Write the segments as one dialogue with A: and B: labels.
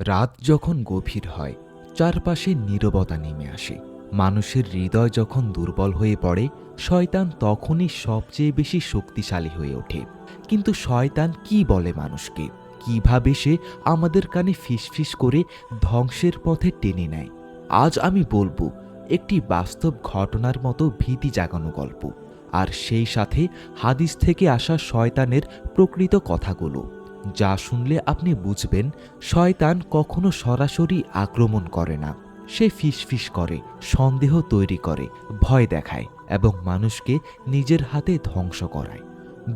A: রাত যখন গভীর হয়, চারপাশে নীরবতা নেমে আসে। মানুষের হৃদয় যখন দুর্বল হয়ে পড়ে, শয়তান তখনই সবচেয়ে বেশি শক্তিশালী হয়ে ওঠে। কিন্তু শয়তান কি বলে মানুষকে? কীভাবে সে আমাদের কানে ফিসফিস করে ধ্বংসের পথে টেনে নেয়? আজ আমি বলব, একটি বাস্তব ঘটনার মতো ভীতি জাগানো গল্প। আর সেই সাথে হাদিস থেকে আসা শয়তানের প্রকৃত কথাগুলো। যা শুনলে আপনি বুঝবেন, শয়তান কখনো সরাসরি আক্রমণ করে না। সে ফিসফিস করে, সন্দেহ তৈরি করে, ভয় দেখায় এবং মানুষকে নিজের হাতে ধ্বংস করায়।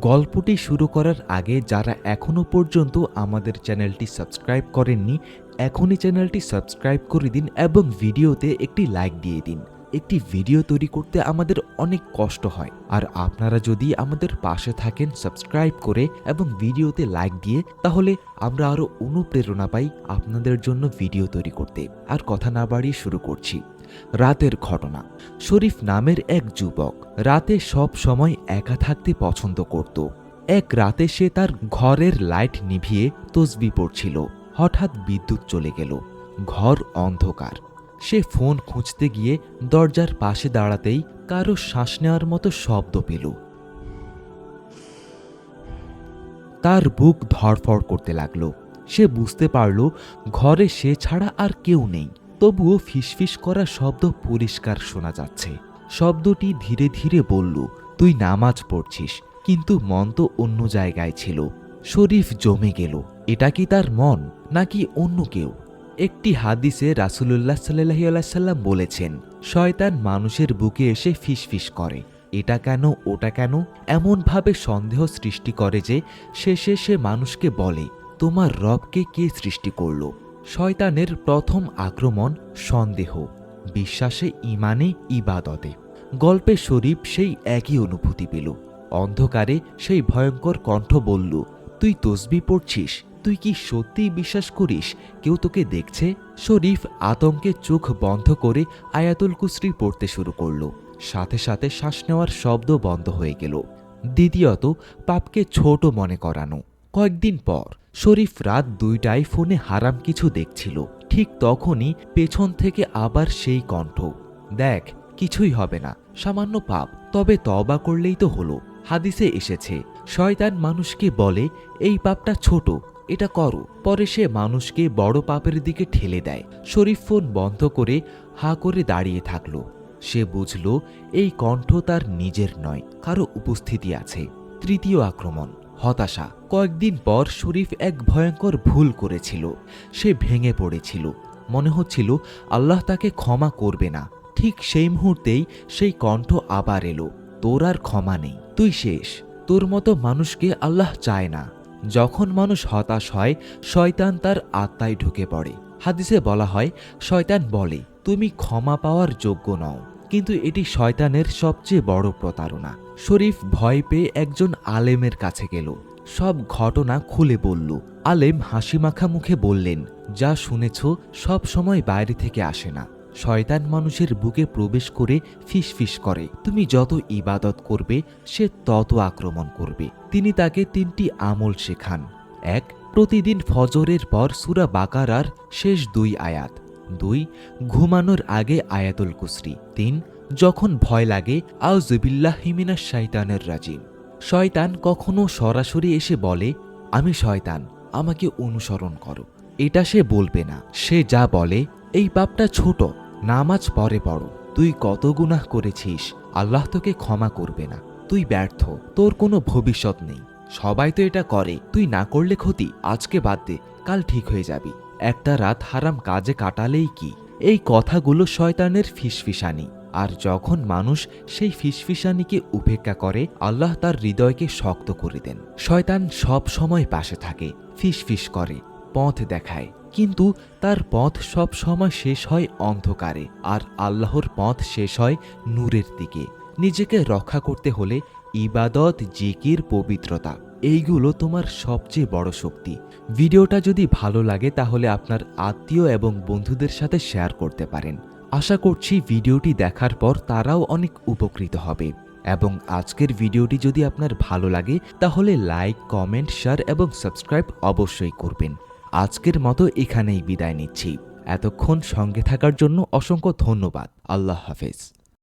A: গল্পটি শুরু করার আগে যারা এখনও পর্যন্ত আমাদের চ্যানেলটি সাবস্ক্রাইব করেননি, এখনই চ্যানেলটি সাবস্ক্রাইব করে দিন এবং ভিডিওতে একটি লাইক দিয়ে দিন। একটি ভিডিও তৈরি করতে আমাদের অনেক কষ্ট হয়। আর আপনারা যদি আমাদের পাশে থাকেন, সাবস্ক্রাইব করে এবং ভিডিওতে লাইক দিয়ে, তাহলে আমরা আরও অনুপ্রেরণা পাই আপনাদের জন্য ভিডিও তৈরি করতে। আর কথা না বাড়িয়ে শুরু করছি। রাতের ঘটনা। শরীফ নামের এক যুবক রাতে সব সময় একা থাকতে পছন্দ করত। এক রাতে সে তার ঘরের লাইট নিভিয়ে তসবি পড়ছিল। হঠাৎ বিদ্যুৎ চলে গেল। ঘর অন্ধকার। সে ফোন খুঁজতে গিয়ে দরজার পাশে দাঁড়াতেই কারও শ্বাস নেওয়ার মতো শব্দ পেল। তার বুক ধরফড় করতে লাগল। সে বুঝতে পারল, ঘরে সে ছাড়া আর কেউ নেই। তবুও ফিসফিস করা শব্দ পরিষ্কার শোনা যাচ্ছে। শব্দটি ধীরে ধীরে বলল, তুই নামাজ পড়ছিস, কিন্তু মন তো অন্য জায়গায় ছিল। শরীফ জমে গেল। এটা কি তার মন, নাকি অন্য কেউ? একটি হাদিসে রাসুলুল্লাহ সাল্লাহি আলাইসাল্লাম বলেছেন, শয়তান মানুষের বুকে এসে ফিসফিস করে। এটা কেন, ওটা কেন? এমনভাবে সন্দেহ সৃষ্টি করে যে শেষে সে মানুষকে বলে, তোমার রবকে কে সৃষ্টি করল? শয়তানের প্রথম আক্রমণ সন্দেহ, বিশ্বাসে ইমানে ইবাদতে। গল্পে শরীফ সেই একই অনুভূতি পেল। অন্ধকারে সেই ভয়ঙ্কর কণ্ঠ বলল, তুই তসবি পড়ছিস? তুই কি সত্যিই বিশ্বাস করিস? কেউ তোকে দেখছে? শরীফ আতঙ্কে চোখ বন্ধ করে আয়াতুল কুসরি পড়তে শুরু করল। সাথে সাথে শ্বাস নেওয়ার শব্দ বন্ধ হয়ে গেল। দ্বিতীয়ত, পাপকে ছোট মনে করানো। কয়েকদিন পর, শরীফ রাত দুইটায় ফোনে হারাম কিছু দেখছিল। ঠিক তখনই পেছন থেকে আবার সেই কণ্ঠ। দেখ, কিছুই হবে না। সামান্য পাপ, তবে তবা করলেই তো হলো। হাদিসে এসেছে, শয়তান মানুষকে বলে, এই পাপটা ছোট এটা করো। পরে সে মানুষকে বড় পাপের দিকে ঠেলে দেয়। শরীফ ফোন বন্ধ করে হা করে দাঁড়িয়ে থাকল। সে বুঝল, এই কণ্ঠ তার নিজের নয়, কারও উপস্থিতি আছে। তৃতীয় আক্রমণ, হতাশা। কয়েকদিন পর শরীফ এক ভয়ঙ্কর ভুল করেছিল। সে ভেঙে পড়েছিল। মনে হচ্ছিল, আল্লাহ তাকে ক্ষমা করবে না। ঠিক সেই মুহূর্তেই সেই কণ্ঠ আবার এলো, তোর আর ক্ষমা নেই, তুই শেষ। তোর মতো মানুষকে আল্লাহ চায় না। যখন মানুষ হতাশ হয়, শয়তান তার আত্মায় ঢুকে পড়ে। হাদিসে বলা হয়, শয়তান বলে, তুমি ক্ষমা পাওয়ার যোগ্য নও। কিন্তু এটি শয়তানের সবচেয়ে বড় প্রতারণা। শরীফ ভয় পেয়ে একজন আলেমের কাছে গেল। সব ঘটনা খুলে বলল। আলেম হাসিমাখা মুখে বললেন, যা শুনেছ সব সময় বাইরে থেকে আসে না। শয়তান মানুষের বুকে প্রবেশ করে ফিসফিস করে। তুমি যত ইবাদত করবে, সে তত আক্রমণ করবে। তিনি তাকে তিনটি আমল শেখান। এক, প্রতিদিন ফজরের পর সুরা বাকারার শেষ দুই আয়াত। দুই, ঘুমানোর আগে আয়াতুল কুসরি। তিন, যখন ভয় লাগে আউজুবিল্লাহ হিমিনা শয়তানের রাজিম। শয়তান কখনো সরাসরি এসে বলে, আমি শয়তান, আমাকে অনুসরণ করো। এটা সে বলবে না। সে যা বলে, এই পাপটা ছোট নামাজ পরে পড়ো। তুই কত গুনাহ করেছিস, আল্লাহ তোকে ক্ষমা করবে না। তুই ব্যর্থ, তোর কোনো ভবিষ্যৎ নেই। সবাই তো এটা করে, তুই না করলে ক্ষতি, আজকে বাদ দে, কাল ঠিক হয়ে যাবি। একটা রাত হারাম কাজে কাটালেই কি? এই কথাগুলো শয়তানের ফিসফিসানি। আর যখন মানুষ সেই ফিসফিসানিকে উপেক্ষা করে, আল্লাহ তার হৃদয়কে শক্ত করে দেন। শয়তান সব সময় পাশে থাকে, ফিসফিস করে। পথ দেখায়, কিন্তু তার পথ সব সময় শেষ হয় অন্ধকারে আর আল্লাহর পথ শেষ হয় নূরের দিকে। নিজেকে রক্ষা করতে হলে ইবাদত, জিকির, পবিত্রতা, এইগুলো তোমার সবচেয়ে বড় শক্তি। ভিডিওটা যদি ভালো লাগে তাহলে আপনার আত্মীয় এবং বন্ধুদের সাথে শেয়ার করতে পারেন। আশা করছি ভিডিওটি দেখার পর তারাও অনেক উপকৃত হবে। এবং আজকের ভিডিওটি যদি আপনার ভালো লাগে তাহলে লাইক, কমেন্ট, শেয়ার এবং সাবস্ক্রাইব অবশ্যই করবেন। আজকের মতো এখানেই বিদায় নিচ্ছি। এতক্ষণ সঙ্গে থাকার জন্য অসংখ্য ধন্যবাদ। আল্লাহ হাফেজ।